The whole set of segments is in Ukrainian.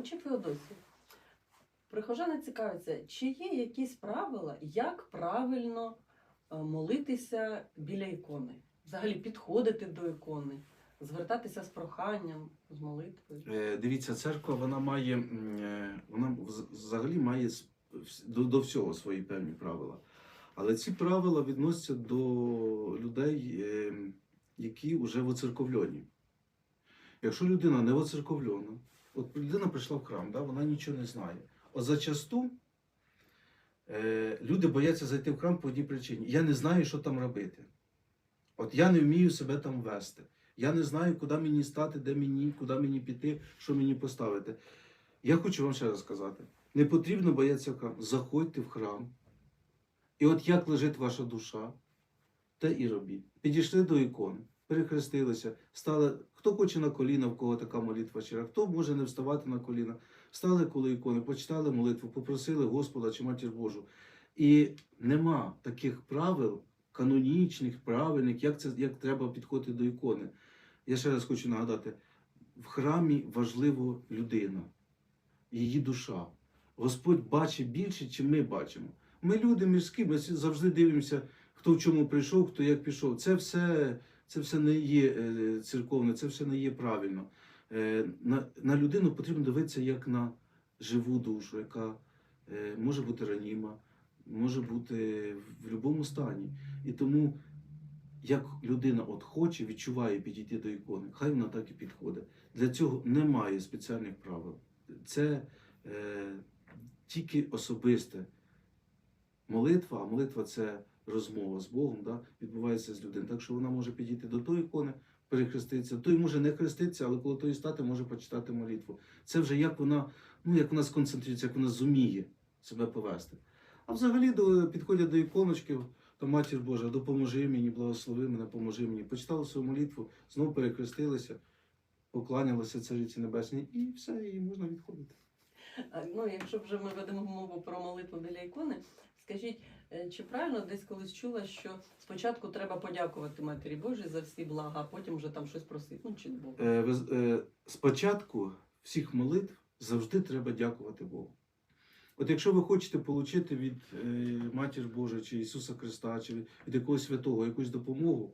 Отче Феодосій, прихожани цікавляться, чи є якісь правила, як правильно е, молитися біля ікони? Взагалі підходити до ікони, звертатися з проханням, з молитвою. Е, Дивіться, церква вона має е, вона взагалі має до, до всього свої певні правила. Але ці правила відносяться до людей, які вже воцерковлені. Якщо людина не воцерковлена, от людина прийшла в храм, да, вона нічого не знає. От зачасту е, люди бояться зайти в храм по одній причині. Я не знаю, що там робити. От я не вмію себе там вести. Я не знаю, куди мені стати, де мені, куди мені піти, що мені поставити. Я хочу вам ще раз сказати: не потрібно боятися в храм. Заходьте в храм. І от як лежить ваша душа, те і робіть. Підійшли до ікони, перехрестилися, стали. Хто хоче на коліна, в кого така молитва щира, хто може не вставати на коліна, стали коло ікони, почитали молитву, попросили Господа чи Матір Божу. І нема таких правил канонічних, правильних, як це як треба підходити до ікони. Я ще раз хочу нагадати: в храмі важлива людина, її душа. Господь бачить більше, чим ми бачимо. Ми люди міські, ми завжди дивимося, хто в чому прийшов, хто як пішов. Це все, це все не є е, церковне, це все не є правильно. Е, На, на людину потрібно дивитися як на живу душу, яка е, може бути раніма, може бути в будь-якому стані. І тому, як людина от хоче, відчуває підійти до ікони, хай вона так і підходить. Для цього немає спеціальних правил. Це е, тільки особисте молитва, а молитва це розмова з Богом, да, відбувається з людиною. Так що вона може підійти до тої ікони, перехреститися, той може не хреститися, але коли тої стати, може почитати молитву. Це вже як вона, ну як вона сконцентрується, як вона зуміє себе повести. А взагалі до, підходять до іконочки, то матір Божа, допоможи мені, благослови мене, поможи мені. Почитали свою молитву, знову перехрестилися, покланялися Цариці Небесній, і все, і можна відходити. Ну, якщо вже ми ведемо мову про молитву біля ікони, скажіть, е, чи правильно десь колись чула, що спочатку треба подякувати Матері Божій за всі блага, а потім вже там щось просити? Ну, чи Богу? Е, е, спочатку всіх молитв завжди треба дякувати Богу. От якщо ви хочете отримати від е, Матір Божої чи Ісуса Христа, чи від якогось святого якусь допомогу,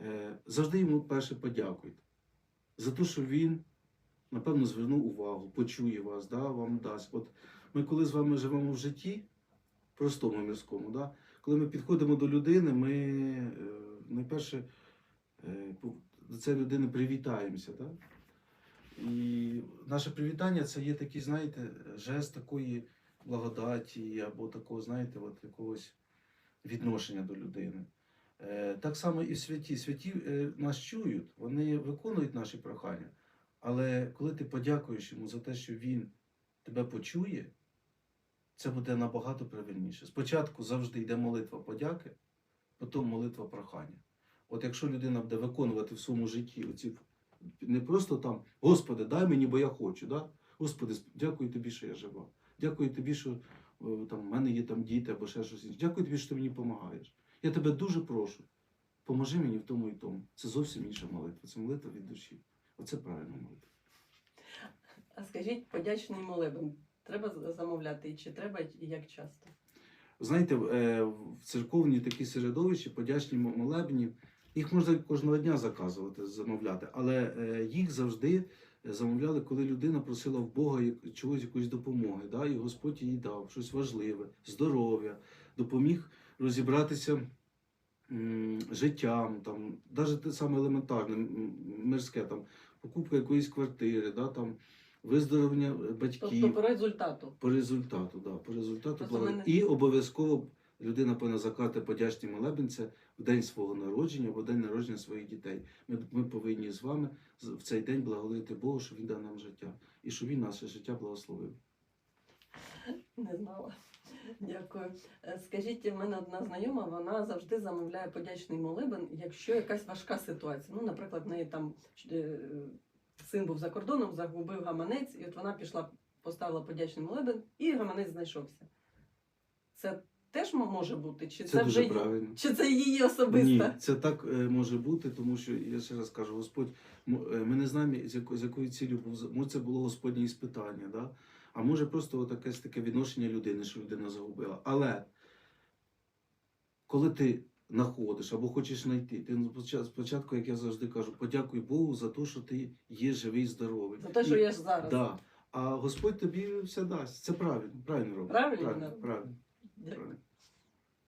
е, завжди йому перше подякуйте. За те, що Він, напевно, звернув увагу, почує вас, да, вам дасть. От ми коли з вами живемо в житті, простому мирському, да, коли ми підходимо до людини, ми е, найперше е, до цієї людини привітаємося. Да? І наше привітання це є такий, знаєте, жест такої благодаті або такого, знаєте, от якогось відношення до людини. Е, так само і святі. Святі нас чують, вони виконують наші прохання. Але коли ти подякуєш йому за те, що він тебе почує, це буде набагато правильніше. Спочатку завжди йде молитва подяки, потім молитва прохання. От якщо людина буде виконувати в своєму житті оці не просто там, Господи, дай мені, бо я хочу. Да? Господи, дякую тобі, що я жива. Дякую тобі, що там, в мене є там діти або ще щось інше. Дякую тобі, що ти мені допомагаєш. Я тебе дуже прошу. Поможи мені в тому і тому. Це зовсім інша молитва. Це молитва від душі. Оце правильна молитва. А скажіть, подячний молебен треба замовляти і чи треба і як часто? Знаєте, в- е, церковні такі середовища, подячні молебні, їх можна кожного дня заказувати, замовляти, але е, їх завжди замовляли, коли людина просила в Бога чогось якоїсь допомоги, да? і Господь їй дав щось важливе, здоров'я, допоміг розібратися життям, там, навіть те саме елементарне, мирське, там, покупка якоїсь квартири, да? там, виздоровлення е, батьків. Тобто по результату. По результату, да, по результату благо- мене- І обов'язково людина повинна заклати подячний молебен це в день свого народження або в день народження своїх дітей. Ми, ми повинні з вами в цей день благодарити Богу, що Він дав нам життя і що Він наше життя благословив. Не знала. Дякую. Е, Скажіть, в мене одна знайома, вона завжди замовляє подячний молебен, якщо якась важка ситуація. Ну, наприклад, в неї там е, син був за кордоном, загубив гаманець, і от вона пішла, поставила подячний молебен, і гаманець знайшовся. Це теж може бути? Чи Це, це, дуже вже правильно. чи це її особисте? Ні, це так е, може бути, тому що я ще раз кажу, Господь, е, ми не знаємо, з якою, з якою цілею був може це було Господнє іспитання, да? а може просто таке, таке відношення людини, що людина загубила. Але коли ти знаходиш або хочеш знайти, ти спочатку, як я завжди кажу, подякуй Богу за те, що ти є живий, здоровий. За те, що є зараз. Да. А Господь тобі все дасть. Це правильно, правильно робить. Правильно, правильно, правильно, правильно.